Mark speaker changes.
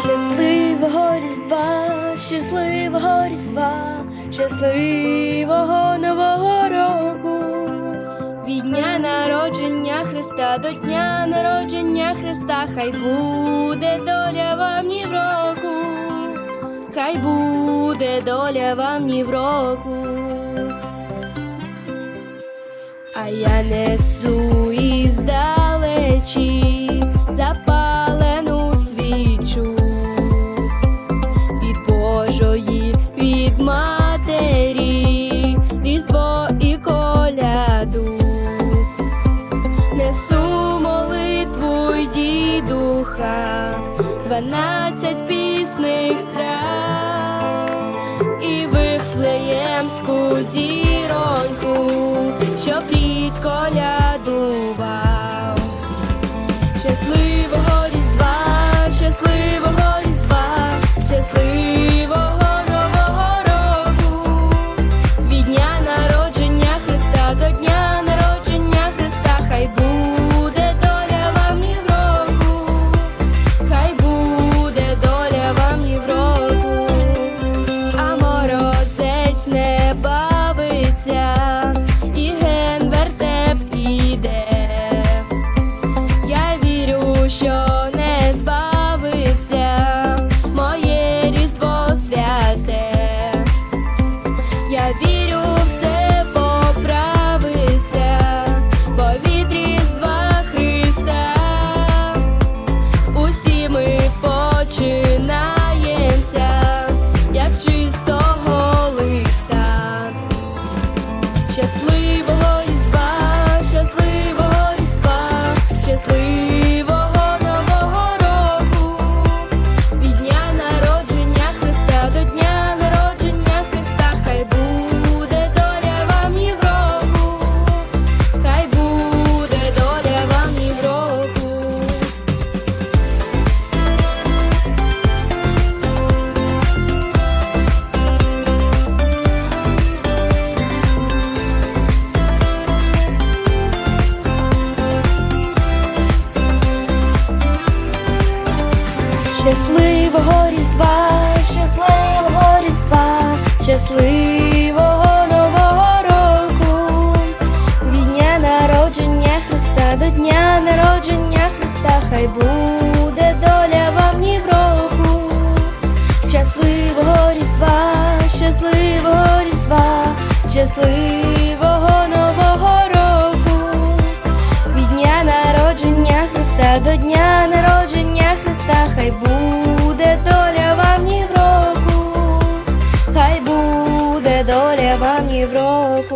Speaker 1: Щасливого Різдва, щасливого Різдва, щасливого Нового року. Від дня народження Христа до дня народження Христа, хай буде доля вам ні в року, хай буде доля вам ні в року. Я несу іздалечі запалену свічу від Божої, від матері, різдво і коляду. Несу молитву й дідуха, дванадцять пісних що прід Щасливого Різдва, щасливого Різдва, щасливого Нового року. Від дня народження Христа до дня народження Христа, хай буде доля вам ні в року. Щасливого Різдва, щасливого Різдва, щасливого Нового року. Від дня народження Христа до дня доля вам ні в року.